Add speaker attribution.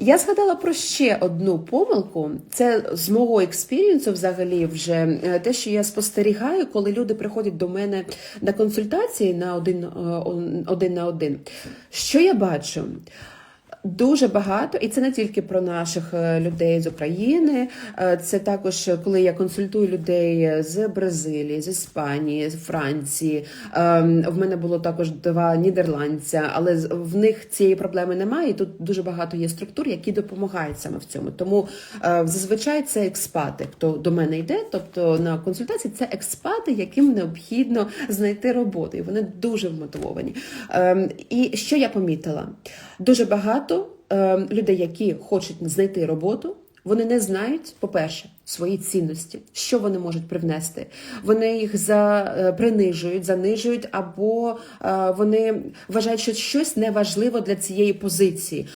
Speaker 1: Я згадала про ще одну помилку. Це з мого експірієнсу, взагалі, вже е, те, що я спостерігаю, коли люди приходять до мене на консультації на один, е, один на один. Що я бачу? Дуже багато, і це не тільки про наших е, людей з України. е, Це також е, коли я консультую людей з Бразилії, з Іспанії, з Франції. Ем, В мене було також два нідерландця, але в них цієї проблеми немає. І тут дуже багато є структур, які допомагають саме в цьому. Тому зазвичай це експати, хто до мене йде. Тобто на консультації це експати, яким необхідно знайти роботу, і вони дуже вмотивовані. Ем, І що я помітила? Дуже багато людей, які хочуть знайти роботу, вони не знають, по-перше, свої цінності, що вони можуть привнести. Вони їх за, е, принижують, занижують, або е, вони вважають, що щось неважливо для цієї позиції.